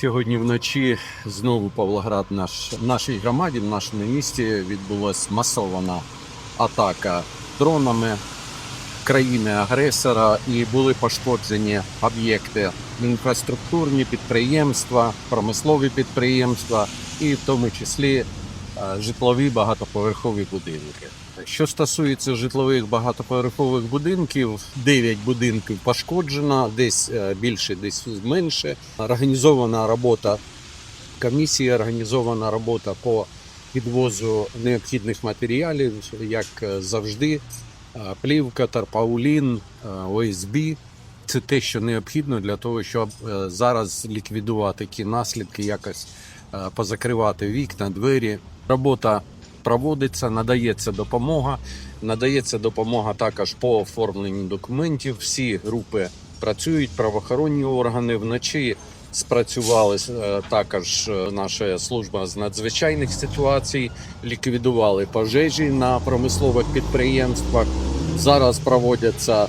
Сьогодні вночі знову Павлоград наш, нашій громаді, в нашому місті відбулася масована атака дронами країни-агресора і були пошкоджені об'єкти інфраструктурні підприємства, промислові підприємства і в тому числі житлові багатоповерхові будинки. Що стосується житлових багатоповерхових будинків, 9 будинків пошкоджено, десь е, більше, десь менше. Організована робота комісії, організована робота по підвозу необхідних матеріалів, як е, завжди. Е, Плівка, тарпаулін, е, ОСБ це те, що необхідно для того, щоб е, зараз ліквідувати ті наслідки, якось е, позакривати вікна, двері. Робота проводиться, надається допомога. Надається допомога також по оформленню документів. Всі групи працюють, правоохоронні органи вночі. Спрацювали е, також е, наша служба з надзвичайних ситуацій, ліквідували пожежі на промислових підприємствах. Зараз проводяться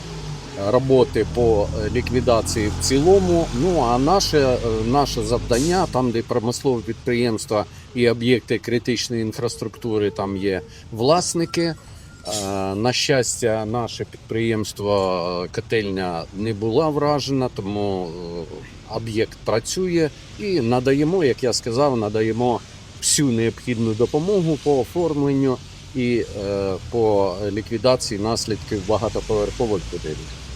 роботи по е, ліквідації в цілому. Ну а наше, е, наше завдання, там, де промислові підприємства і об'єкти критичної інфраструктури, там є власники. Е, На щастя, наше підприємство котельня не була вражена, тому об'єкт працює і надаємо, як я сказав, надаємо всю необхідну допомогу по оформленню і по ліквідації наслідків багатоповерхових будинків.